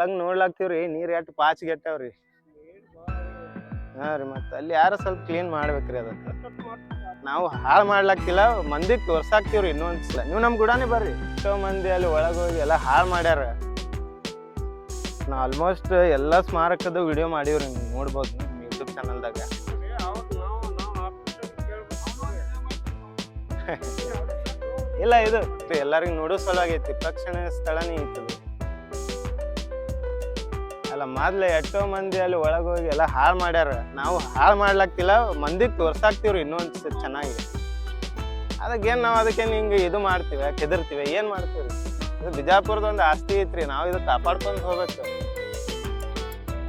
ಒಳಗ್ ನೋಡ್ಲಾಕ್ತಿವ್ರಿ, ನೀರ್ ಎಷ್ಟ್ ಪಾಚ್ ಗೆಟ್ಟವ್ರಿ. ಹಾ ರೀ, ಮತ್ತ ಅಲ್ಲಿ ಯಾರ ಸ್ವಲ್ಪ ಕ್ಲೀನ್ ಮಾಡ್ಬೇಕ್ರಿ ಅದ ನಾವು ಹಾಳು ಮಾಡ್ಲಾಕ್ತಿಲ್ಲ ಮಂದಿಗ್ ತೋರ್ಸಾಕ್ತಿವ್ರಿ ಇನ್ನೊಂದ್ಸಲ ನೀವು ನಮ್ ಗುಡಾನೇ ಬರ್ರಿ. ಎಷ್ಟೋ ಮಂದಿ ಅಲ್ಲಿ ಒಳಗ್ ಹೋಗಿ ಎಲ್ಲ ಹಾಳು ಮಾಡ್ಯಾರ. ನಾ ಆಲ್ಮೋಸ್ಟ್ ಎಲ್ಲಾ ಸ್ಮಾರಕದ ವಿಡಿಯೋ ಮಾಡೀವ್ರಿ ನೀವು ನೋಡ್ಬೋದು ನಿಮ್ಮ ಯೂಟ್ಯೂಬ್ ಚಾನಲ್ದಾಗ ಇಲ್ಲ, ಇದು ಎಲ್ಲರಿಗೂ ನೋಡೋ ಸಲುವಾಗಿ ಪ್ರಕ್ಷಣೆ ಸ್ಥಳನೇ ಇತ್ತು ಅಲ್ಲ, ಮೊದ್ಲು ಎಷ್ಟೋ ಮಂದಿ ಅಲ್ಲಿ ಒಳಗೆ ಹೋಗಿ ಎಲ್ಲ ಹಾಳು ಮಾಡ್ಯಾರ. ನಾವು ಹಾಳು ಮಾಡ್ಲಾಕ್ತಿಲ್ಲ ಮಂದಿಗೆ ತೋರ್ಸಾಕ್ತಿವ್ರಿ ಇನ್ನೊಂದು ಚೆನ್ನಾಗಿ. ಅದಕ್ಕೇನು ನಾವು ಅದಕ್ಕೇನು ಹಿಂಗೆ ಇದು ಮಾಡ್ತೀವಿ, ಕೆದರ್ತೀವಿ, ಏನು ಮಾಡ್ತೀವಿ ಇದು ಬಿಜಾಪುರದ ಒಂದು ಆಸ್ತಿ ಐತ್ರಿ, ನಾವು ಇದು ಕಾಪಾಡ್ಕೊಂಡು ಹೋಗ್ಬೇಕು.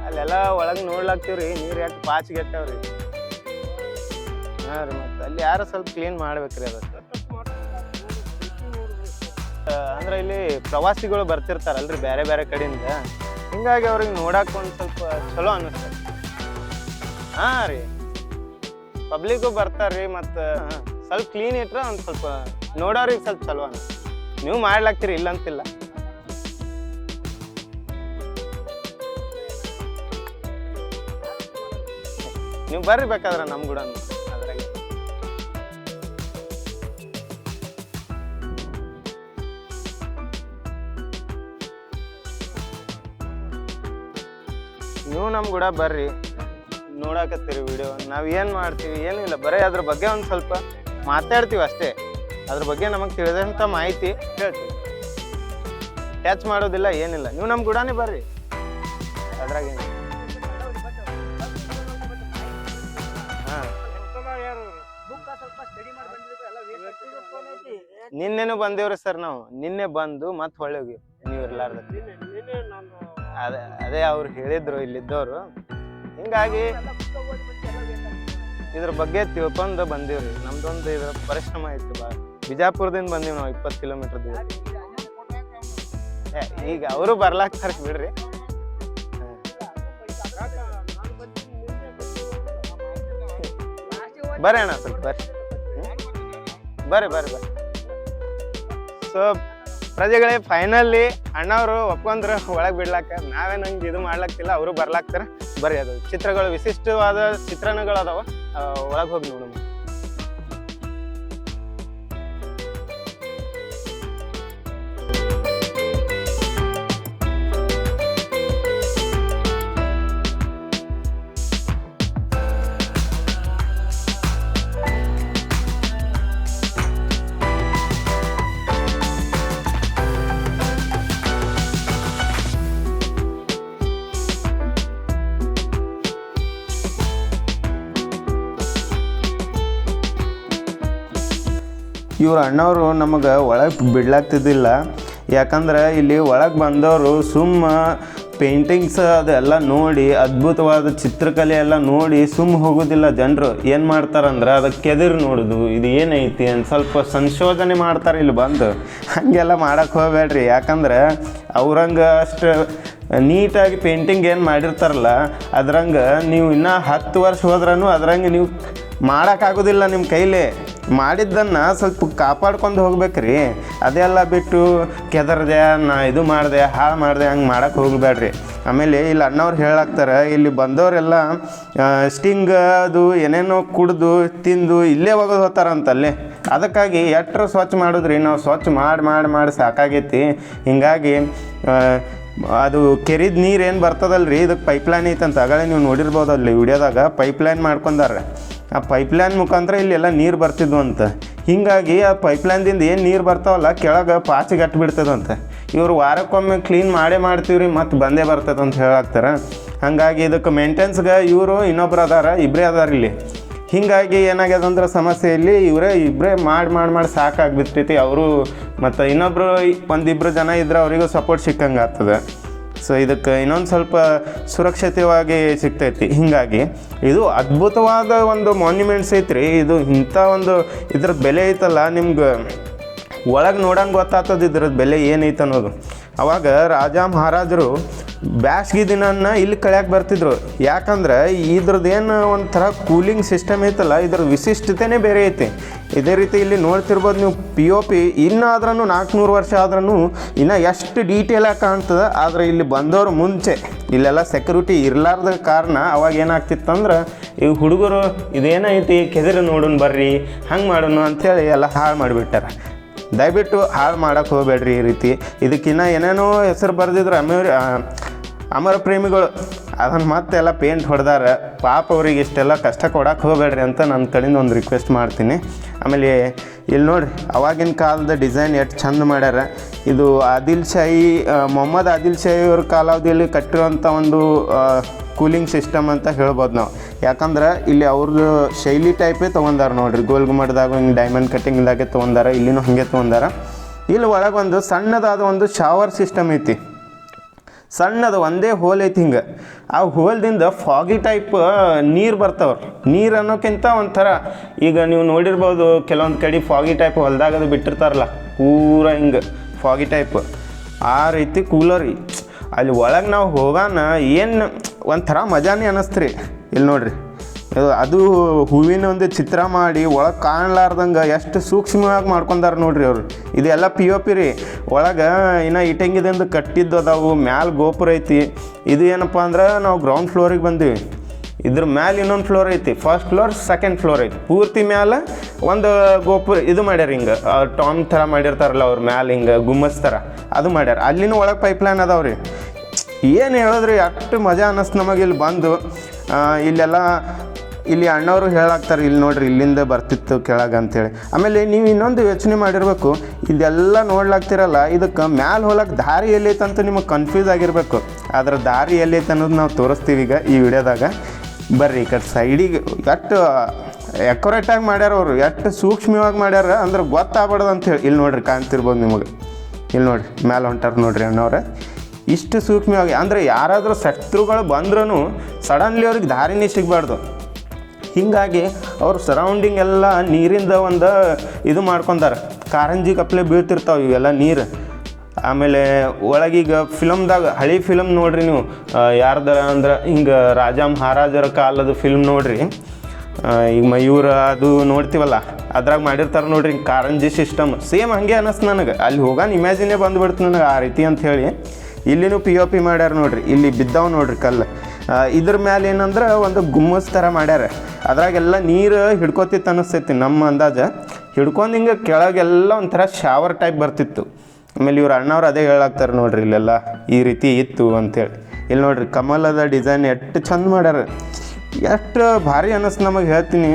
ಅಲ್ಲೆಲ್ಲ ಒಳಗೆ ನೋಡ್ಲಾಕ್ತಿವ್ರಿ ನೀರು ಯಾಕೆ ಪಾಚ್ ಗೆಟ್ಟವ್ರಿ ಹಾಂ ರೀ, ಮತ್ತೆ ಅಲ್ಲಿ ಯಾರು ಸ್ವಲ್ಪ ಕ್ಲೀನ್ ಮಾಡ್ಬೇಕ್ರಿ ಅದಕ್ಕೆ. ಅಂದ್ರೆ ಇಲ್ಲಿ ಪ್ರವಾಸಿಗಳು ಬರ್ತಿರ್ತಾರಲ್ರಿ ಬೇರೆ ಬೇರೆ ಕಡೆಯಿಂದ. ಹಿಂಗಾಗಿ ಅವ್ರಿಗೆ ನೋಡಕ್ಕೆ ಒಂದು ಸ್ವಲ್ಪ ಚಲೋ ಅನಿಸ್ತದೆ ಹಾಂ ರೀ. ಪಬ್ಲಿಕ್ಕು ಬರ್ತಾರ್ರಿ ಮತ್ತು ಸ್ವಲ್ಪ ಕ್ಲೀನ್ ಇಟ್ರೆ ಒಂದು ಸ್ವಲ್ಪ ನೋಡೋರಿಗೆ ಸ್ವಲ್ಪ ಚಲೋ ಅನಿಸ್ತದೆ ನೀವು ಮಾಡ್ಲಾಕ್ತೀರಿ ಇಲ್ಲ ಅಂತಿಲ್ಲ ನೀವು ಬರ್ರಿ ಬೇಕಾದ್ರೆ ನಮ್ ಕೂಡ ನಮ್ಮ ಕೂಡ ಬರ್ರಿ. ನೋಡಾಕತ್ತೀರಿ ವಿಡಿಯೋ ನಾವು ಏನು ಮಾಡ್ತೀವಿ ಏನಿಲ್ಲ, ಬರೀ ಅದ್ರ ಬಗ್ಗೆ ಒಂದು ಸ್ವಲ್ಪ ಮಾತಾಡ್ತೀವಿ ಅಷ್ಟೇ. ಅದ್ರ ಬಗ್ಗೆ ನಮಗೆ ತಿಳಿದಂಥ ಮಾಹಿತಿ ಹೇಳ್ತೀವಿ. ಟಚ್ ಮಾಡೋದಿಲ್ಲ, ಏನಿಲ್ಲ. ನೀವು ನಮ್ಮ ಗುಡಾನೇ ಬರ್ರಿ. ಅದ್ರಾಗ ಹಾಂ. ನಿನ್ನೆನೂ ಬಂದೇವ್ರಿ ಸರ್ ನಾವು? ನಿನ್ನೆ ಬಂದು ಮತ್ತೆ ಹೊಳ್ಳೋಗಿ ನೀವು ಇರ್ಲಾರ್ದಕ್ಕೆ ಅದೇ ಅದೇ ಅವ್ರು ಹೇಳಿದ್ರು ಇಲ್ಲಿದ್ದವರು. ಹಿಂಗಾಗಿ ಇದ್ರ ಬಗ್ಗೆ ತಿಳ್ಕೊಂಡು ಬಂದೀವ್ರಿ. ನಮ್ದೊಂದು ಇದ್ರ ಪರಿಶ್ರಮ ಇತ್ತು ಬಾ. ಬಿಜಾಪುರದಿಂದ ಬಂದೀವಿ ನಾವು ಇಪ್ಪತ್ತು ಕಿಲೋಮೀಟರ್ ದೂರ. ಈಗ ಅವರು ಬರ್ಲಾಕ್ತಾರೆ ಬಿಡ್ರಿ. ಬರ್ರಿ ಅಣ್ಣ, ಸ್ವಲ್ಪ ಬರ್ರಿ? ಬರ್ರಿ ಬರ್ರಿ ಬರ್ರಿ. ಸೊ ಪ್ರಜೆಗಳೇ ಫೈನಲಿ ಅಣ್ಣವರು ಒಪ್ಕೊಂಡ್ರೆ, ಒಳಗೆ ಬಿಡ್ಲಾಕ. ನಾವೇನು ಹಂಗೆ ಇದು ಮಾಡ್ಲಾಕ್ತಿಲ್ಲ ಅವರು ಬರ್ಲಾಕ್ತಾರ ಬರೀ ಅದು ಚಿತ್ರಗಳು, ವಿಶಿಷ್ಟವಾದ ಚಿತ್ರಣಗಳು ಅದಾವ ಒಳಗೆ ಹೋಗಿ ನೋಡೋಣ. ಇವ್ರ ಅಣ್ಣವರು ನಮಗೆ ಒಳಗೆ ಬಿಡ್ಲಾಗ್ತಿದ್ದಿಲ್ಲ. ಯಾಕಂದ್ರೆ ಇಲ್ಲಿ ಒಳಗೆ ಬಂದವರು ಸುಮ್ಮ ಪೇಂಟಿಂಗ್ಸ್ ಅದೆಲ್ಲ ನೋಡಿ, ಅದ್ಭುತವಾದ ಚಿತ್ರಕಲೆ ಎಲ್ಲ ನೋಡಿ ಸುಮ್ಮ ಹೋಗೋದಿಲ್ಲ ಜನರು. ಏನು ಮಾಡ್ತಾರಂದ್ರೆ ಅದಕ್ಕೆ ಕೆದಿರು ನೋಡೋದು, ಇದು ಏನೈತಿ ಅಂತ ಸ್ವಲ್ಪ ಸಂಶೋಧನೆ ಮಾಡ್ತಾರೆ ಇಲ್ಲಿ ಬಂದು. ಹಾಗೆಲ್ಲ ಮಾಡೋಕ್ಕೆ ಹೋಗ್ಬೇಡ್ರಿ ಯಾಕಂದ್ರೆ ಅವ್ರಂಗೆ ಅಷ್ಟು ನೀಟಾಗಿ ಪೇಂಟಿಂಗ್ ಏನು ಮಾಡಿರ್ತಾರಲ್ಲ, ಅದ್ರಂಗೆ ನೀವು ಇನ್ನೂ ಹತ್ತು ವರ್ಷ ಹೋದ್ರೂ ಅದ್ರಂಗೆ ನೀವು ಮಾಡೋಕ್ಕಾಗೋದಿಲ್ಲ ನಿಮ್ಮ ಕೈಲಿ. ಮಾಡಿದ್ದನ್ನು ಸ್ವಲ್ಪ ಕಾಪಾಡ್ಕೊಂಡು ಹೋಗ್ಬೇಕ್ರಿ. ಅದೆಲ್ಲ ಬಿಟ್ಟು ಕೆದರ್ದೆ, ನಾ ಇದು ಮಾಡಿದೆ, ಹಾಳು ಮಾಡಿದೆ, ಹಂಗೆ ಮಾಡೋಕ್ಕೆ ಹೋಗಬೇಡ್ರಿ ಆಮೇಲೆ ಇಲ್ಲಿ ಅಣ್ಣವ್ರು ಹೇಳಾಕ್ತಾರೆ, ಇಲ್ಲಿ ಬಂದವರೆಲ್ಲ ಸ್ಟಿಂಗ್ ಅದು ಏನೇನೋ ಕುಡ್ದು, ತಿಂದು ಇಲ್ಲೇ ಹೋಗೋದು ಹೋಗ್ತಾರಂತಲ್ಲಿ. ಅದಕ್ಕಾಗಿ ಎಟ್ರು ಸ್ವಚ್ಛ ಮಾಡಿದ್ರಿ? ನಾವು ಸ್ವಚ್ಛ ಮಾಡಿ ಮಾಡಿ ಮಾಡಿ ಸಾಕಾಗೈತಿ. ಹಿಂಗಾಗಿ ಅದು ಕೆರಿದ ನೀರು ಏನು ಬರ್ತದಲ್ರಿ? ಇದಕ್ಕೆ ಪೈಪ್ಲೈನ್ ಐತಂತ, ಅಗಳೆ ನೀವು ನೋಡಿರ್ಬೋದಲ್ಲಿ ವಿಡಿಯೋದಾಗ. ಪೈಪ್ಲೈನ್ ಮಾಡ್ಕೊಂಡಾರ ಆ ಪೈಪ್ಲೈನ್ ಮುಖಾಂತರ ಇಲ್ಲೆಲ್ಲ ನೀರು ಬರ್ತಿದ್ವು ಅಂತ. ಹೀಗಾಗಿ ಆ ಪೈಪ್ಲೈನ್ದಿಂದ ಏನು ನೀರು ಬರ್ತಾವಲ್ಲ, ಕೆಳಗೆ ಪಾಚಿ ಗಟ್ಟಿ ಬಿಡ್ತದಂತ ಇವ್ರು ವಾರಕ್ಕೊಮ್ಮೆ ಕ್ಲೀನ್ ಮಾಡೇ ಮಾಡ್ತೀವ್ರಿ, ಮತ್ತು ಬಂದೇ ಬರ್ತದೆ ಅಂತ ಹೇಳಾಕ್ತಾರೆ. ಹಾಗಾಗಿ ಇದಕ್ಕೆ ಮೇಂಟೆನ್ಸ್ಗೆ ಇವರು ಇನ್ನೊಬ್ರು ಅದಾರ ಇಬ್ಬರೇ ಅದಾರ ಇಲ್ಲಿ. ಹೀಗಾಗಿ ಏನಾಗ್ಯದ ಅಂದ್ರೆ ಸಮಸ್ಯೆ ಇಲ್ಲಿ, ಇವರೇ ಇಬ್ಬರೇ ಮಾಡಿ ಮಾಡಿ ಮಾಡಿ ಸಾಕಾಗ್ಬಿಟ್ಟೈತಿ ಅವರು ಮತ್ತು ಇನ್ನೊಬ್ಬರು ಒಂದಿಬ್ಬರು ಜನ ಇದ್ರೆ ಅವರಿಗೂ ಸಪೋರ್ಟ್ ಸಿಕ್ಕಂಗೆ ಆಗ್ತದೆ ಸೊ ಇದಕ್ಕೆ ಇನ್ನೊಂದು ಸ್ವಲ್ಪ ಸುರಕ್ಷಿತವಾಗಿ ಸಿಗ್ತೈತಿ. ಹೀಗಾಗಿ, ಇದು ಅದ್ಭುತವಾದ ಒಂದು ಮಾನ್ಯುಮೆಂಟ್ಸ್ ಐತ್ರಿ. ಇದು ಇಂಥ ಒಂದು ಇದ್ರದ್ದು ಬೆಲೆ ಐತಲ್ಲ, ನಿಮ್ಗೆ ಒಳಗೆ ನೋಡಂಗೆ ಗೊತ್ತಾಗ್ತದೆ ಇದ್ರದ್ದು ಬೆಲೆ ಏನೈತೆ ಅನ್ನೋದು. ಅವಾಗ ರಾಜ ಮಹಾರಾಜರು ಬ್ಯಾಸ್ಗೆ ದಿನನ ಇಲ್ಲಿ ಕಳ್ಯಾಕೆ ಬರ್ತಿದ್ರು. ಯಾಕಂದ್ರೆ ಇದ್ರದ್ದು ಏನು ಒಂಥರ ಕೂಲಿಂಗ್ ಸಿಸ್ಟಮ್ ಐತಲ್ಲ, ಇದ್ರ ವಿಶಿಷ್ಟತೆನೇ ಬೇರೆ ಐತಿ. ಇದೇ ರೀತಿ ಇಲ್ಲಿ ನೋಡ್ತಿರ್ಬೋದು ನೀವು ಪಿ ಒ ಪಿ ಇನ್ನಾದ್ರೂ ನಾಲ್ಕುನೂರು ವರ್ಷ ಆದ್ರೂ ಇನ್ನು ಎಷ್ಟು ಡೀಟೇಲಾಗಿ ಕಾಣ್ತದೆ, ಆದರೆ ಇಲ್ಲಿ ಬಂದವರು ಮುಂಚೆ ಇಲ್ಲೆಲ್ಲ ಸೆಕ್ಯೂರಿಟಿ ಇರಲಾರ್ದ ಕಾರಣ ಅವಾಗ ಏನಾಗ್ತಿತ್ತಂದ್ರೆ, ಈ ಹುಡುಗರು ಇದೇನೈತಿ ಕೆದರಿ ನೋಡೋಣ ಬರ್ರಿ, ಹಂಗೆ ಮಾಡೋಣ ಅಂಥೇಳಿ ಎಲ್ಲ ಹಾಳು ಮಾಡಿಬಿಟ್ಟಾರೆ. ದಯವಿಟ್ಟು ಹಾಳು ಮಾಡೋಕೆ ಹೋಗಬೇಡ್ರಿ ಈ ರೀತಿ. ಇದಕ್ಕಿನ್ನ ಏನೇನೋ ಹೆಸರು ಬರೆದಿದ್ರು ಅಮೇರಿ ಅಮರ ಪ್ರೇಮಿಗಳು, ಅದನ್ನು ಮತ್ತೆಲ್ಲ ಪೇಂಟ್ ಹೊಡೆದಾರ. ಪಾಪ ಅವ್ರಿಗೆ ಇಷ್ಟೆಲ್ಲ ಕಷ್ಟ ಕೊಡಕ್ಕೆ ಹೋಗಬೇಡ್ರಿ ಅಂತ ನನ್ನ ಕಡೆಯಿಂದ ಒಂದು ರಿಕ್ವೆಸ್ಟ್ ಮಾಡ್ತೀನಿ. ಆಮೇಲೆ ಇಲ್ಲಿ ನೋಡ್ರಿ, ಅವಾಗಿನ ಕಾಲದ ಡಿಸೈನ್ ಎಷ್ಟು ಚಂದ ಮಾಡ್ಯಾರ. ಇದು ಆದಿಲ್ ಶಾಹಿ ಮೊಹಮ್ಮದ್ ಆದಿಲ್ ಶಾಹಿ ಅವ್ರ ಕಾಲಾವಧಿಯಲ್ಲಿ ಕಟ್ಟಿರುವಂಥ ಒಂದು ಕೂಲಿಂಗ್ ಸಿಸ್ಟಮ್ ಅಂತ ಹೇಳ್ಬೋದು ನಾವು. ಯಾಕಂದ್ರೆ ಇಲ್ಲಿ ಅವ್ರದ್ದು ಶೈಲಿ ಟೈಪೇ ತೊಗೊಂಡಾರ ನೋಡ್ರಿ. ಗೋಲ್ ಹಿಂಗೆ ಡೈಮಂಡ್ ಕಟ್ಟಿಂಗ್ದಾಗೆ ತೊಗೊಂಡಾರ, ಇಲ್ಲಿನೂ ಹಾಗೆ ತೊಗೊಂಡಾರ. ಇಲ್ಲಿ ಒಳಗೊಂದು ಸಣ್ಣದಾದ ಒಂದು ಶವರ್ ಸಿಸ್ಟಮ್ ಐತಿ. ಸಣ್ಣದು ಒಂದೇ ಹೋಲ್ ಐತಿ ಹಿಂಗೆ. ಆ ಹೋಲ್ದಿಂದ ಫಾಗಿ ಟೈಪ್ ನೀರು ಬರ್ತಾವ್ರಿ. ನೀರು ಅನ್ನೋಕ್ಕಿಂತ ಒಂಥರ, ಈಗ ನೀವು ನೋಡಿರ್ಬೋದು, ಕೆಲವೊಂದು ಕಡೆ ಫಾಗಿ ಟೈಪ್ ಹೊಲ್ದಾಗ ಅದು ಬಿಟ್ಟಿರ್ತಾರಲ್ಲ, ಪೂರ ಹಿಂಗೆ ಫಾಗಿ ಟೈಪ್ ಆ ರೀತಿ ಕೂಲರ್ ಅಲ್ಲಿ ಒಳಗೆ ನಾವು ಹೋಗಾನ, ಏನು ಒಂಥರ ಮಜಾನೇ ಅನ್ನಿಸ್ತ್ರಿ ಇಲ್ಲಿ ನೋಡ್ರಿ. ಅದು ಹೂವಿನ ಒಂದು ಚಿತ್ರ ಮಾಡಿ ಒಳಗೆ ಕಾಣಲಾರ್ದಂಗೆ ಎಷ್ಟು ಸೂಕ್ಷ್ಮವಾಗಿ ಮಾಡ್ಕೊಂಡಾರ ನೋಡ್ರಿ ಅವರು. ಇದೆಲ್ಲ ಪಿ ಒ ಪಿ ರೀ. ಒಳಗೆ ಇನ್ನು ಇಟಂಗಿದಿಂದ ಕಟ್ಟಿದ್ದು ಅದಾವು, ಮ್ಯಾಲ ಗೋಪುರ ಐತಿ. ಇದು ಏನಪ್ಪ ಅಂದ್ರೆ ನಾವು ಗ್ರೌಂಡ್ ಫ್ಲೋರಿಗೆ ಬಂದೀವಿ. ಇದ್ರ ಮ್ಯಾಲೆ ಇನ್ನೊಂದು ಫ್ಲೋರ್ ಐತಿ. ಫಸ್ಟ್ ಫ್ಲೋರ್ ಸೆಕೆಂಡ್ ಫ್ಲೋರ್ ಐತಿ. ಪೂರ್ತಿ ಮ್ಯಾಲೆ ಒಂದು ಗೋಪುರ ಇದು ಮಾಡ್ಯಾರ ಹಿಂಗೆ. ಟಾಮ್ ಥರ ಮಾಡಿರ್ತಾರಲ್ಲ ಅವ್ರ ಮ್ಯಾಲೆ ಹಿಂಗೆ ಗುಮ್ಮಸ್ ಅದು ಮಾಡ್ಯಾರ. ಅಲ್ಲಿನೂ ಒಳಗೆ ಪೈಪ್ಲೈನ್ ರೀ. ಏನು ಹೇಳಿದ್ರಿ, ಅಷ್ಟು ಮಜಾ ಅನ್ನಿಸ್ತು ನಮಗೆ ಇಲ್ಲಿ ಬಂದು. ಇಲ್ಲೆಲ್ಲ ಇಲ್ಲಿ ಅಣ್ಣವರು ಹೇಳಾಕ್ತಾರೆ, ಇಲ್ಲಿ ನೋಡ್ರಿ, ಇಲ್ಲಿಂದ ಬರ್ತಿತ್ತು ಕೆಳಗೆ ಅಂತೇಳಿ. ಆಮೇಲೆ ನೀವು ಇನ್ನೊಂದು ಯೋಚನೆ ಮಾಡಿರಬೇಕು, ಇದೆಲ್ಲ ನೋಡ್ಲಾಗ್ತಿರಲ್ಲ, ಇದಕ್ಕೆ ಮ್ಯಾಲೆ ಹೋಲಕ್ಕೆ ದಾರಿ ಎಲ್ಲೈತೆ ಅಂತ ನಿಮಗೆ ಕನ್ಫ್ಯೂಸ್ ಆಗಿರಬೇಕು. ಅದರ ದಾರಿ ಎಲ್ಲೈತೆ ಅನ್ನೋದು ನಾವು ತೋರಿಸ್ತೀವಿ ಈಗ ಈ ವಿಡಿಯೋದಾಗ. ಬರ್ರಿ, ಈ ಕಡೆ ಸೈಡಿಗೆ ಎಷ್ಟು ಎಕ್ಯುರೇಟಾಗಿ ಮಾಡ್ಯಾರ ಅವರು, ಎಷ್ಟು ಸೂಕ್ಷ್ಮವಾಗಿ ಮಾಡ್ಯಾರ ಅಂದ್ರೆ ಗೊತ್ತಾಗ್ಬಾರ್ದು ಅಂತೇಳಿ. ಇಲ್ಲಿ ನೋಡ್ರಿ, ಕಾಣ್ತಿರ್ಬೋದು ನಿಮಗೆ. ಇಲ್ಲಿ ನೋಡ್ರಿ, ಮ್ಯಾಲೆ ಹೊಂಟಾರ ನೋಡ್ರಿ ಅಣ್ಣವ್ರೆ. ಇಷ್ಟು ಸೂಕ್ಷ್ಮವಾಗಿ, ಅಂದರೆ ಯಾರಾದರೂ ಶತ್ರುಗಳು ಬಂದ್ರೂ ಸಡನ್ಲಿ ಅವ್ರಿಗೆ ದಾರಿನೇ ಸಿಗಬಾರ್ದು. ಹೀಗಾಗಿ ಅವ್ರ ಸರೌಂಡಿಂಗ್ ಎಲ್ಲ ನೀರಿಂದ ಒಂದು ಇದು ಮಾಡ್ಕೊಂಡಾರ. ಕಾರಂಜಿ ಕಪ್ಲೆ ಬೀಳ್ತಿರ್ತಾವೆ ಇವೆಲ್ಲ ನೀರು. ಆಮೇಲೆ ಒಳಗೀಗ ಫಿಲಮ್ದಾಗ ಹಳೆ ಫಿಲಮ್ ನೋಡ್ರಿ ನೀವು. ಯಾರ್ದಾರ ಅಂದ್ರೆ ಹಿಂಗೆ ರಾಜ ಮಹಾರಾಜರ ಕಾಲದ ಫಿಲ್ಮ್ ನೋಡ್ರಿ. ಈಗ ಮಯೂರ ಅದು ನೋಡ್ತೀವಲ್ಲ, ಅದ್ರಾಗ ಮಾಡಿರ್ತಾರೆ ನೋಡ್ರಿ ಕಾರಂಜಿ ಸಿಸ್ಟಮ್ ಸೇಮ್ ಹಂಗೆ ಅನ್ನಿಸ್ತು ನನಗೆ. ಅಲ್ಲಿ ಹೋಗಾನ ಇಮ್ಯಾಜಿನೇ ಬಂದುಬಿಡ್ತು ನನಗೆ ಆ ರೀತಿ ಅಂತ ಹೇಳಿ. ಇಲ್ಲಿನೂ ಪಿ ಒ ಪಿ ಮಾಡ್ಯಾರ ನೋಡ್ರಿ. ಇಲ್ಲಿ ಬಿದ್ದಾವ ನೋಡ್ರಿ ಕಲ್ಲು. ಇದ್ರ ಮ್ಯಾಲೆ ಏನಂದ್ರೆ ಒಂದು ಗುಮ್ಮಸ್ ಥರ ಮಾಡ್ಯಾರ. ಅದ್ರಾಗೆಲ್ಲ ನೀರು ಹಿಡ್ಕೋತಿತ್ತು ಅನ್ನಿಸ್ತೈತಿ ನಮ್ಮ ಅಂದಾಜ. ಹಿಡ್ಕೊಂಡು ಹಿಂಗೆ ಕೆಳಗೆಲ್ಲ ಒಂಥರ ಶಾವರ್ ಟೈಪ್ ಬರ್ತಿತ್ತು. ಆಮೇಲೆ ಇವ್ರು ಅಣ್ಣವ್ರು ಅದೇ ಹೇಳಾಕ್ತಾರೆ ನೋಡ್ರಿ ಇಲ್ಲೆಲ್ಲ ಈ ರೀತಿ ಇತ್ತು ಅಂತೇಳಿ. ಇಲ್ಲಿ ನೋಡ್ರಿ ಕಮಲದ ಡಿಸೈನ್ ಎಷ್ಟು ಚಂದ ಮಾಡ್ಯಾರ. ಎಷ್ಟು ಭಾರಿ ಅನ್ನಿಸ್ತು ನಮಗೆ ಹೇಳ್ತೀನಿ.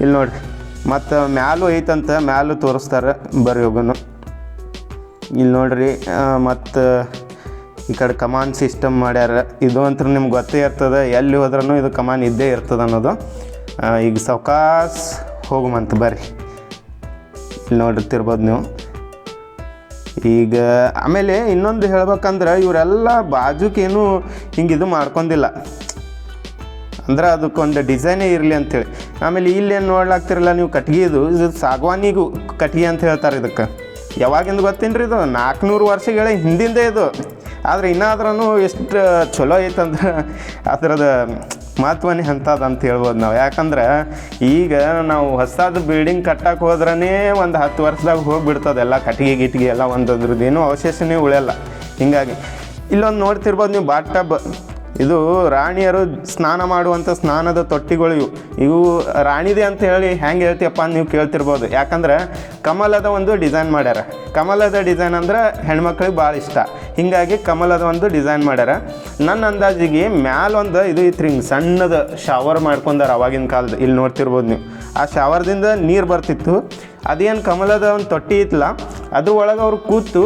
ಇಲ್ಲಿ ನೋಡ್ರಿ ಮತ್ತು ಮ್ಯಾಲೂ ಐತಂತ ಮ್ಯಾಲೂ ತೋರಿಸ್ತಾರೆ ಬರ್ರಿ ಹೋಗೋನು. ಇಲ್ಲಿ ನೋಡ್ರಿ ಮತ್ತು ಈ ಕಡೆ ಕಮಾನ್ ಸಿಸ್ಟಮ್ ಮಾಡ್ಯಾರ. ಇದು ಅಂತೂ ನಿಮ್ಗೆ ಗೊತ್ತೇ ಇರ್ತದೆ, ಎಲ್ಲಿ ಹೋದ್ರೂ ಇದು ಕಮಾನ್ ಇದ್ದೇ ಇರ್ತದೆ ಅನ್ನೋದು. ಈಗ ಸೌಕಾಸ್ ಹೋಗುಮಂತ ಬರ್ರಿ. ಇಲ್ಲಿ ನೋಡಿರ್ತಿರ್ಬೋದು ನೀವು. ಈಗ ಆಮೇಲೆ ಇನ್ನೊಂದು ಹೇಳ್ಬೇಕಂದ್ರೆ ಇವರೆಲ್ಲ ಬಾಜುಕೇನು ಹಿಂಗೆ ಇದು ಮಾಡ್ಕೊಂಡಿಲ್ಲ. ಅಂದ್ರೆ ಅದಕ್ಕೊಂದು ಡಿಸೈನೇ ಇರಲಿ ಅಂಥೇಳಿ ಆಮೇಲೆ ಇಲ್ಲೇನು ನೋಡ್ಲಾಗ್ತಿರಲ್ಲ ನೀವು ಕಟ್ಗೆದು ಇದು ಸಾಗವಾನಿಗೂ ಕಟ್ಗೆ ಅಂತ ಹೇಳ್ತಾರೆ ಇದಕ್ಕೆ. ಯಾವಾಗಿಂದ ಗೊತ್ತೇನ್ರಿ ಇದು? ನಾಲ್ಕುನೂರು ವರ್ಷಗಳ ಹಿಂದಿಂದೇ ಇದು. ಆದ್ರೆ ಇನ್ನಾದ್ರೂ ಎಷ್ಟು ಚಲೋ ಐತಂದ್ರೆ ಅದ್ರದ್ದು ಮಹತ್ವನೇ ಅಂಥದ್ದು ಅಂತ ಹೇಳ್ಬೋದು ನಾವು. ಯಾಕಂದ್ರೆ ಈಗ ನಾವು ಹೊಸದು ಬಿಲ್ಡಿಂಗ್ ಕಟ್ಟಕ್ಕೆ ಹೋದ್ರೇ ಒಂದು ಹತ್ತು ವರ್ಷದಾಗ ಹೋಗ್ಬಿಡ್ತದೆ ಎಲ್ಲ ಕಟ್ಟಿಗೆ ಗಿಟ್ಗೆ ಎಲ್ಲ ಒಂದೊಂದ್ರದ್ದು ಏನೂ ಅವಶೇಷನೇ ಉಳಿಯಲ್ಲ ಹಿಂಗಾಗಿ ಇಲ್ಲೊಂದು ನೋಡ್ತಿರ್ಬೋದು ನೀವು ಬಾಟ್ ಟಬ್ ಇದು ರಾಣಿಯರು ಸ್ನಾನ ಮಾಡುವಂಥ ಸ್ನಾನದ ತೊಟ್ಟಿಗಳು ಇವು. ಇವು ರಾಣಿದೆ ಅಂತ ಹೇಳಿ ಹೆಂಗೆ ಹೇಳ್ತೀಯಪ್ಪ ನೀವು ಕೇಳ್ತಿರ್ಬೋದು. ಯಾಕಂದ್ರೆ ಕಮಲದ ಒಂದು ಡಿಸೈನ್ ಮಾಡ್ಯಾರ. ಕಮಲದ ಡಿಸೈನ್ ಅಂದ್ರೆ ಹೆಣ್ಮಕ್ಳಿಗೆ ಭಾಳ ಇಷ್ಟ. ಹೀಗಾಗಿ ಕಮಲದ ಒಂದು ಡಿಸೈನ್ ಮಾಡ್ಯಾರ. ನನ್ನ ಅಂದಾಜಿಗೆ ಮ್ಯಾಲ ಒಂದು ಇದು ಐತ್ರಿ, ಹಿಂಗೆ ಸಣ್ಣದ ಶವರ್ ಮಾಡ್ಕೊಂಡಾರ ಅವಾಗಿನ ಕಾಲದ. ಇಲ್ಲಿ ನೋಡ್ತಿರ್ಬೋದು ನೀವು. ಆ ಶವರ್ದಿಂದ ನೀರು ಬರ್ತಿತ್ತು. ಅದೇನು ಕಮಲದ ಒಂದು ತೊಟ್ಟಿ ಇತ್ತಲ್ಲ ಅದ್ರ ಒಳಗೆ ಅವ್ರು ಕೂತು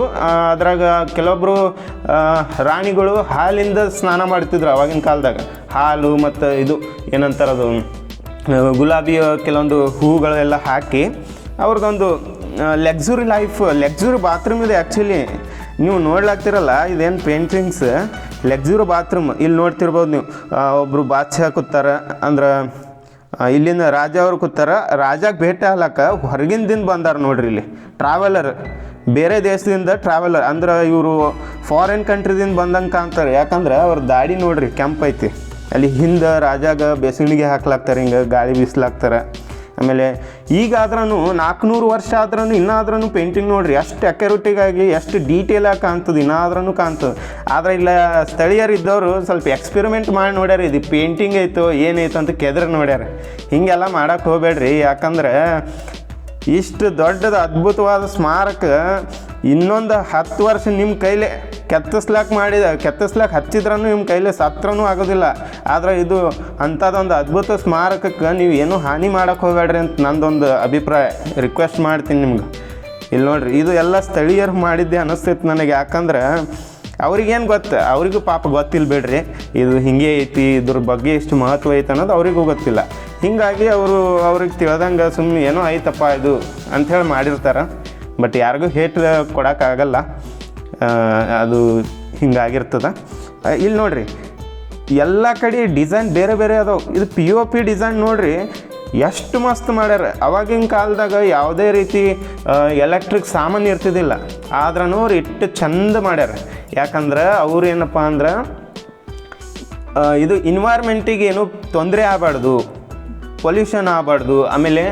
ಅದ್ರಾಗ ಕೆಲವೊಬ್ಬರು ರಾಣಿಗಳು ಹಾಲಿಂದ ಸ್ನಾನ ಮಾಡ್ತಿದ್ರು ಅವಾಗಿನ ಕಾಲದಾಗ. ಹಾಲು ಮತ್ತು ಇದು, ಏನಂತಾರದು ಗುಲಾಬಿ ಕೆಲವೊಂದು ಹೂಗಳೆಲ್ಲ ಹಾಕಿ ಅವ್ರದ್ದೊಂದು ಲೆಕ್ಸುರಿ ಲೈಫ್ ಲೆಕ್ಸುರಿ ಬಾತ್ರೂಮ್ ಇದೆ ಆ್ಯಕ್ಚುಲಿ ನೀವು ನೋಡ್ಲಾಗ್ತಿರಲ್ಲ, ಇದೇನು ಪೇಂಟಿಂಗ್ಸ್ ಲೆಕ್ಸುರಿ ಬಾತ್ರೂಮ್ ಇಲ್ಲಿ ನೋಡ್ತಿರ್ಬೋದು ನೀವು. ಒಬ್ಬರು ಹಾಕುತ್ತಾರೆ ಹಾಕುತ್ತಾರ, ಅಂದ್ರೆ ಆ, ಇಲ್ಲಿಂದ ರಾಜ ಅವ್ರು ಕೂತಾರ. ರಾಜಾಗ ಭೇಟಿ ಆಗ್ಲಕ್ಕ ಹೊರಗಿಂದಿಂದ ಬಂದಾರ ನೋಡ್ರಿ ಇಲ್ಲಿ. ಟ್ರಾವೆಲರ್ ಬೇರೆ ದೇಶದಿಂದ ಟ್ರಾವೆಲರ್ ಅಂದ್ರೆ ಇವರು ಫಾರಿನ್ ಕಂಟ್ರಿದಿಂದ ಬಂದಂಗೆ ಕಾಣ್ತಾರೆ. ಯಾಕಂದ್ರೆ ಅವ್ರ ದಾಡಿ ನೋಡ್ರಿ ಕೆಂಪೈತಿ ಅಲ್ಲಿ ಹಿಂದೆ ರಾಜಾಗ ಬೇಸಿಗೆ ಹಾಕ್ಲಾಕ್ತಾರೆ ಹಿಂಗೆ ಗಾಳಿ ಬೀಸ್ಲಾಕ್ತಾರೆ. ಆಮೇಲೆ ಈಗಾದ್ರೂ ನಾಲ್ಕುನೂರು ವರ್ಷ ಆದ್ರೂ ಇನ್ನಾದ್ರೂ ಪೇಂಟಿಂಗ್ ನೋಡ್ರಿ ಎಷ್ಟು ಅಕ್ಯುರೇಟಿಗಾಗಿ ಎಷ್ಟು ಡೀಟೇಲ್ ಆಗಿ ಕಾಣ್ತದೆ ಇನ್ನಾದ್ರೂ ಕಾಣ್ತದೆ. ಆದರೆ ಇಲ್ಲ, ಸ್ಥಳೀಯರು ಇದ್ದವರು ಸ್ವಲ್ಪ ಎಕ್ಸ್ಪೆರಿಮೆಂಟ್ ಮಾಡಿ ನೋಡ್ಯಾರ, ಇದು ಪೇಂಟಿಂಗ್ ಐತೋ ಏನೈತೋ ಅಂತ ಕೆದ್ರ ನೋಡ್ಯಾರ. ಹೀಗೆಲ್ಲ ಮಾಡೋಕ್ಕೆ ಹೋಗಬೇಡ್ರಿ, ಯಾಕಂದ್ರೆ ಇಷ್ಟು ದೊಡ್ಡದ ಅದ್ಭುತವಾದ ಸ್ಮಾರಕ ಇನ್ನೊಂದು ಹತ್ತು ವರ್ಷ ನಿಮ್ಮ ಕೈಲೇ ಕೆತ್ತಿಸ್ಲಾಕ್ ಮಾಡಿದ, ಕೆತ್ತಿಸ್ಲಾಕ್ ಹಚ್ಚಿದ್ರೂ ನಿಮ್ಮ ಕೈಲೇ ಸತ್ರನೂ ಆಗೋದಿಲ್ಲ. ಆದ್ರೆ ಇದು ಅಂಥದ್ದೊಂದು ಅದ್ಭುತ ಸ್ಮಾರಕಕ್ಕೆ ನೀವು ಏನೂ ಹಾನಿ ಮಾಡೋಕ್ಕೆ ಹೋಗ್ಬೇಡ್ರಿ ಅಂತ ನಂದೊಂದು ಅಭಿಪ್ರಾಯ. ರಿಕ್ವೆಸ್ಟ್ ಮಾಡ್ತೀನಿ ನಿಮ್ಗೆ. ಇಲ್ಲಿ ನೋಡ್ರಿ, ಇದು ಎಲ್ಲ ಸ್ಥಳೀಯರು ಮಾಡಿದ್ದೆ ಅನ್ನಿಸ್ತೈತೆ ನನಗೆ. ಯಾಕಂದ್ರೆ ಅವ್ರಿಗೇನು ಗೊತ್ತು, ಅವ್ರಿಗೂ ಪಾಪ ಗೊತ್ತಿಲ್ಲ ಬಿಡ್ರಿ. ಇದು ಹಿಂಗೆ ಐತಿ, ಇದ್ರ ಬಗ್ಗೆ ಎಷ್ಟು ಮಹತ್ವ ಐತೆ ಅನ್ನೋದು ಅವ್ರಿಗೂ ಗೊತ್ತಿಲ್ಲ. ಹೀಗಾಗಿ ಅವರು, ಅವ್ರಿಗೆ ತಿಳ್ದಂಗೆ ಸುಮ್ಮನೆ ಏನೋ ಆಯ್ತಪ್ಪ ಇದು ಅಂಥೇಳಿ ಮಾಡಿರ್ತಾರೆ. ಬಟ್ ಯಾರಿಗೂ ಹೇಟ್ ಕೊಡೋಕ್ಕಾಗಲ್ಲ ಅದು ಹಿಂಗಾಗಿರ್ತದೆ. ಇಲ್ಲಿ ನೋಡಿರಿ, ಎಲ್ಲ ಕಡೆ ಡಿಸೈನ್ ಬೇರೆ ಬೇರೆ ಅದಾವೆ. ಇದು ಪಿ ಒ ಪಿ ಡಿಸೈನ್ ನೋಡಿರಿ, ಎಷ್ಟು ಮಸ್ತ್ ಮಾಡ್ಯಾರ. ಅವಾಗಿನ ಕಾಲದಾಗ ಯಾವುದೇ ರೀತಿ ಎಲೆಕ್ಟ್ರಿಕ್ ಸಾಮಾನು ಇರ್ತಿದ್ದಿಲ್ಲ. ಆದ್ರೂ ಅವ್ರು ಇಟ್ಟು ಚಂದ ಮಾಡ್ಯಾರ. ಯಾಕಂದ್ರೆ ಅವ್ರು ಏನಪ್ಪ ಅಂದ್ರೆ ಇದು ಇನ್ವೈರ್ಮೆಂಟಿಗೆ ಏನು ತೊಂದರೆ ಆಗಬಾರ್ದು. ಪೊಲ್ಯೂಷನ್ ಆಗಬಾರ್ದು. ಆಮೇಲೆ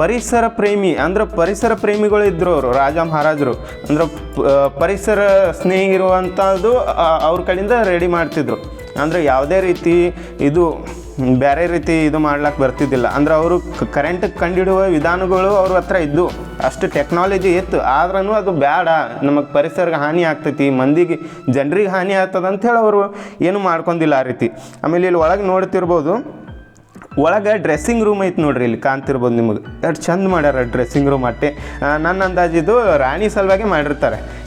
ಪರಿಸರ ಪ್ರೇಮಿ, ಅಂದ್ರೆ ಪರಿಸರ ಪ್ರೇಮಿಗಳು ಇದ್ರು ಅವರು ರಾಜ ಮಹಾರಾಜರು, ಅಂದ್ರೆ ಪರಿಸರ ಸ್ನೇಹಿ ಇರುವಂಥದ್ದು ಅವ್ರ ಕಡೆಯಿಂದ ರೆಡಿ ಮಾಡ್ತಿದ್ರು. ಅಂದರೆ ಯಾವುದೇ ರೀತಿ ಇದು, ಬೇರೆ ರೀತಿ ಇದು ಮಾಡ್ಲಿಕ್ಕೆ ಬರ್ತಿದ್ದಿಲ್ಲ. ಅಂದ್ರೆ ಅವರು ಕರೆಂಟ್ ಕಂಡಿಡುವ ವಿಧಾನಗಳು ಅವ್ರ ಹತ್ರ ಇದ್ದು ಅಷ್ಟು ಟೆಕ್ನಾಲಜಿ ಇತ್ತು. ಆದ್ರೂ ಅದು ಬೇಡ ನಮಗೆ ಪರಿಸರಕ್ಕೆ ಹಾನಿ ಆಗ್ತೈತಿ. ಮಂದಿಗೆ, ಜನರಿಗೆ ಹಾನಿ ಆಗ್ತದಂತ ಹೇಳಿ ಅವರು ಏನು ಮಾಡ್ಕೊಂಡಿಲ್ಲ ಆ ರೀತಿ. ಆಮೇಲೆ ಇಲ್ಲಿ ಒಳಗೆ ನೋಡ್ತಿರ್ಬೋದು ಒಳಗೆ ಡ್ರೆಸ್ಸಿಂಗ್ ರೂಮ್ ಐತೆ ನೋಡ್ರಿ ಇಲ್ಲಿ ಕಾಣ್ತಿರ್ಬೋದು ನಿಮಗೆ. ಎಷ್ಟು ಚಂದ ಮಾಡ್ಯಾರ ಡ್ರೆಸ್ಸಿಂಗ್ ರೂಮ್ ಅಟ್ಟೆ. ನನ್ನ ಅಂದಾಜಿದು ರಾಣಿ ಸಲುವಾಗಿ ಮಾಡಿರ್ತಾರೆ.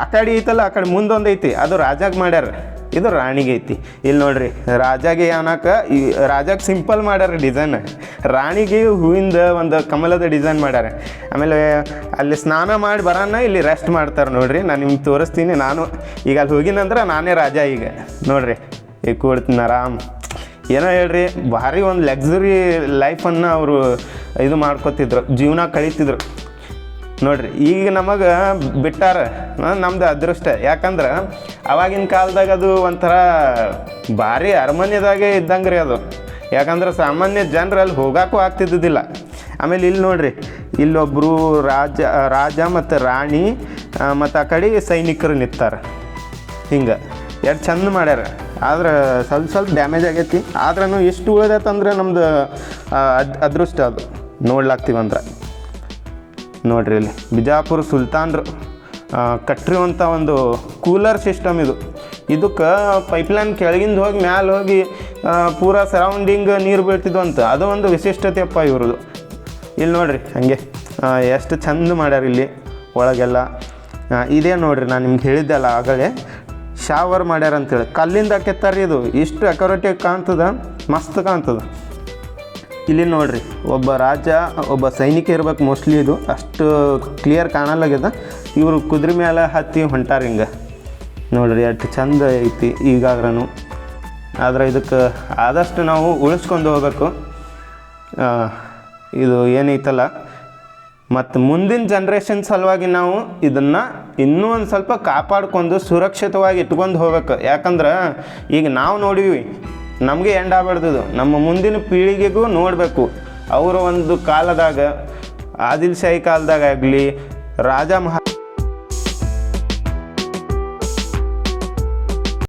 ಆ, ಕಡೆ ಐತಲ್ಲ ಆ ಕಡೆ ಮುಂದೊಂದು ಐತಿ ಅದು ರಾಜಾಗ ಮಾಡ್ಯಾರ. ಇದು ರಾಣಿಗೆ ಐತಿ. ಇಲ್ಲಿ ನೋಡ್ರಿ ರಾಜಾಗೆ ಏನಕ ಈ ರಾಜಾಗ ಸಿಂಪಲ್ ಮಾಡ್ಯಾರ ಡಿಸೈನ್ ರಾಣಿಗೆ ಹೂವಿಂದ ಒಂದು ಕಮಲದ ಡಿಸೈನ್ ಮಾಡ್ಯಾರ. ಆಮೇಲೆ ಅಲ್ಲಿ ಸ್ನಾನ ಮಾಡಿ ಬರೋಣ ಇಲ್ಲಿ ರೆಸ್ಟ್ ಮಾಡ್ತಾರೆ ನೋಡ್ರಿ. ನಾನು ನಿಮ್ಗೆ ತೋರಿಸ್ತೀನಿ ನಾನು ಈಗ ಅಲ್ಲಿ ಹೋಗಿನಂದ್ರೆ ನಾನೇ ರಾಜ ಈಗ. ನೋಡ್ರಿ ಈಗ ಕೂಡ್ತೀನಿ ಆರಾಮ್. ಏನೋ ಹೇಳ್ರಿ, ಭಾರಿ ಒಂದು ಲಕ್ಸುರಿ ಲೈಫನ್ನು ಅವರು ಇದು ಮಾಡ್ಕೊತಿದ್ರು, ಜೀವನ ಕಳೀತಿದ್ರು. ನೋಡ್ರಿ, ಈಗ ನಮಗೆ ಬಿಟ್ಟಾರ ನಮ್ದು ಅದೃಷ್ಟ. ಯಾಕಂದ್ರೆ, ಅವಾಗಿನ ಕಾಲದಾಗ ಅದು ಒಂಥರ ಭಾರಿ ಅರಮನೆದಾಗೆ ಇದ್ದಂಗೆ ರೀ ಅದು. ಯಾಕಂದ್ರೆ ಸಾಮಾನ್ಯ ಜನರು ಅಲ್ಲಿ ಹೋಗೋಕ್ಕೂ ಆಗ್ತಿದ್ದಿದ್ದಿಲ್ಲ. ಆಮೇಲೆ ಇಲ್ಲಿ ನೋಡ್ರಿ ಇಲ್ಲೊಬ್ಬರು ರಾಜ ರಾಜ ಮತ್ತು ರಾಣಿ ಮತ್ತು ಆ ಕಡೆ ಸೈನಿಕರು ನಿಂತಾರೆ. ಹಿಂಗೆ ಎರಡು ಚಂದ ಮಾಡ್ಯಾರ. ಆದ್ರೆ ಸ್ವಲ್ಪ ಸ್ವಲ್ಪ ಡ್ಯಾಮೇಜ್ ಆಗೈತಿ. ಆದ್ರೂ ಎಷ್ಟು ಉಳಿದೈತಂದ್ರೆ ನಮ್ದು ಅದ್ ಅದೃಷ್ಟ ಅದು. ನೋಡ್ಲಾಗ್ತೀವಂದ್ರೆ ನೋಡ್ರಿ ಇಲ್ಲಿ. ಬಿಜಾಪುರ ಸುಲ್ತಾನ್ರು ಕಟ್ಟಿರುವಂಥ ಒಂದು ಕೂಲರ್ ಸಿಸ್ಟಮ್ ಇದು. ಇದಕ್ಕೆ ಪೈಪ್ಲೈನ್ ಕೆಳಗಿಂದ ಹೋಗಿ ಮ್ಯಾಲೆ ಹೋಗಿ ಪೂರ ಸರೌಂಡಿಂಗ್ ನೀರು ಬೀಳ್ತಿದ್ವು ಅಂತ ಅದು ಒಂದು ವಿಶಿಷ್ಟತೆಯಪ್ಪ ಇವ್ರದ್ದು ಇಲ್ಲಿ ನೋಡ್ರಿ, ಹಂಗೆ. ಎಷ್ಟು ಚಂದ ಮಾಡ್ಯಾರ ಇಲ್ಲಿ ಒಳಗೆಲ್ಲ. ಇದೇ ನೋಡ್ರಿ, ನಾನು ನಿಮ್ಗೆ ಹೇಳಿದ್ದೆಲ್ಲ ಆಗಲೇ. ಶಾವರ್ ಮಾಡ್ಯಾರ ಅಂತೇಳಿ ಕಲ್ಲಿಂದ ಕೆತ್ತಾರಿ ಇದು. ಇಷ್ಟು ಅಕೋರಿಟಿ ಕಾಣ್ತದ? ಮಸ್ತ್ ಕಾಣ್ತದ. ಇಲ್ಲಿ ನೋಡ್ರಿ, ಒಬ್ಬ ರಾಜ, ಒಬ್ಬ ಸೈನಿಕ ಇರ್ಬೇಕು ಮೋಸ್ಟ್ಲಿ ಇದು. ಅಷ್ಟು ಕ್ಲಿಯರ್ ಕಾಣಲಾಗ್ಯದ. ಇವರು ಕುದುರೆ ಮೇಲೆ ಹತ್ತಿ ಹೊಂಟಾರ ಹಿಂಗೆ. ನೋಡ್ರಿ, ಎಷ್ಟು ಚಂದ ಐತಿ ಈಗಾದ್ರೂ ಆದ್ರೆ ಇದಕ್ಕೆ ಆದಷ್ಟು ನಾವು ಉಳಿಸ್ಕೊಂಡು ಹೋಗ್ಬೇಕು. ಇದು ಏನೈತಲ್ಲ? ಮತ್ತು ಮುಂದಿನ ಜನ್ರೇಷನ್ ಸಲುವಾಗಿ ನಾವು ಇದನ್ನು ಇನ್ನೂ ಒಂದು ಸ್ವಲ್ಪ ಕಾಪಾಡ್ಕೊಂಡು ಸುರಕ್ಷಿತವಾಗಿ ಇಟ್ಕೊಂಡು ಹೋಗ್ಬೇಕು. ಯಾಕಂದ್ರೆ ಈಗ ನಾವು ನೋಡೀವಿ, ನಮಗೆ ಎಂಡ್ ಆಗಬಾರ್ದು ನಮ್ಮ ಮುಂದಿನ ಪೀಳಿಗೆಗೂ ನೋಡಬೇಕು. ಅವರ ಒಂದು ಕಾಲದಾಗ ಆದಿಲ್ ಶಾಹಿ ಕಾಲದಾಗ ಆಗಲಿ, ರಾಜ ಮಹ